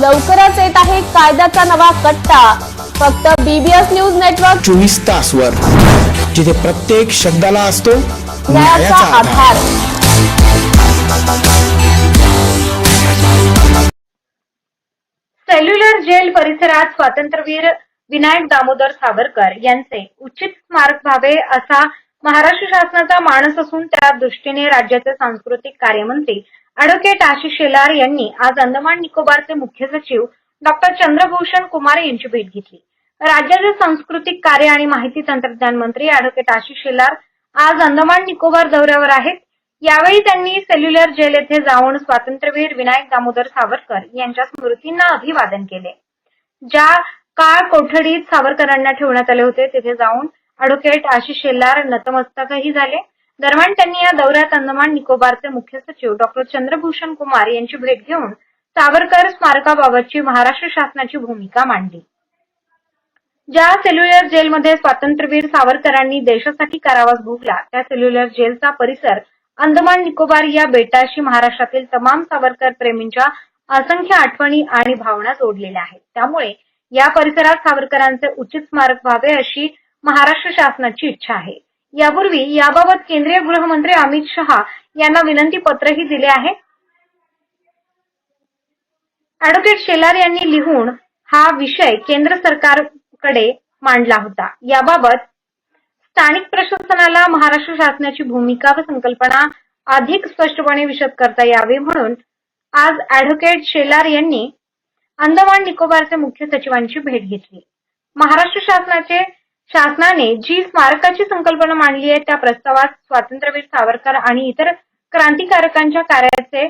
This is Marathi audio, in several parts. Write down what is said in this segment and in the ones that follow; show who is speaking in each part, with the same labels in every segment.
Speaker 1: लवकरच येत आहे कायद्याचा नवा कट्टा. फक्त बीबीएस न्यूज नेटवर्क
Speaker 2: चोवीस तास वर जिथे प्रत्येक शब्दाला असतो
Speaker 1: न्यायाचा आधार.
Speaker 3: सेल्युलर जेल परिसरात स्वातंत्र्यवीर विनायक दामोदर सावरकर यांचे उचित स्मारक व्हावे असा महाराष्ट्र शासनाचा मानस असून त्या दृष्टीने राज्याचे सांस्कृतिक कार्यमंत्री अॅडव्होकेट आशिष शेलार यांनी आज अंदमान निकोबारचे मुख्य सचिव डॉक्टर चंद्रभूषण कुमार यांची भेट घेतली. राज्याचे सांस्कृतिक कार्य आणि माहिती तंत्रज्ञान मंत्री अॅडव्होकेट आशिष शेलार आज अंदमान निकोबार दौऱ्यावर आहेत. यावेळी त्यांनी सेल्युलर जेल येथे जाऊन स्वातंत्र्यवीर विनायक दामोदर सावरकर यांच्या स्मृतींना अभिवादन केले. ज्या काळ कोठडीत सावरकरांना ठेवण्यात आले होते तिथे जाऊन अॅडव्होकेट आशिष शेल्लार नतमस्तकही झाले. दरम्यान त्यांनी या दौऱ्यात अंदमान निकोबारचे मुख्य सचिव डॉक्टर चंद्रभूषण कुमार यांची भेट घेऊन सावरकर स्मारकाबाबतची महाराष्ट्र शासनाची भूमिका मांडली. ज्या सेल्युलर जेलमध्ये स्वातंत्र्यवीर सावरकरांनी देशासाठी कारावास भोगला त्या सेल्युलर जेलचा परिसर अंदमान निकोबार या बेटाशी महाराष्ट्रातील तमाम सावरकर प्रेमींच्या असंख्य आठवणी आणि भावना जोडलेल्या आहेत. त्यामुळे या परिसरात सावरकरांचे उचित स्मारक व्हावे अशी महाराष्ट्र शासनाची इच्छा आहे. यापूर्वी याबाबत केंद्रीय गृहमंत्री अमित शहा यांना विनंती पत्रही दिले आहे. अॅडव्होकेट शेलार यांनी लिहून हा विषय केंद्र सरकारकडे मांडला होता. याबाबत स्थानिक प्रशासनाला महाराष्ट्र शासनाची भूमिका व संकल्पना अधिक स्पष्टपणे विशद करता यावी म्हणून आज अॅडव्होकेट शेलार यांनी अंदमान निकोबारचे मुख्य सचिवांची भेट घेतली. महाराष्ट्र शासनाचे शासनाने जी स्मारकाची संकल्पना मांडली आहे त्या प्रस्तावात स्वातंत्र्यवीर सावरकर आणि इतर क्रांतिकारकांच्या कार्याचे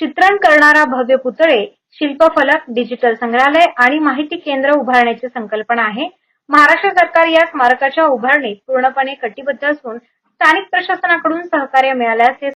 Speaker 3: चित्रण करणारा भव्य पुतळे शिल्पफलक डिजिटल संग्रहालय आणि माहिती केंद्र उभारण्याची संकल्पना आहे. महाराष्ट्र सरकार या स्मारकाच्या उभारणीत पूर्णपणे कटिबद्ध असून स्थानिक प्रशासनाकडून सहकार्य मिळाल्यास हे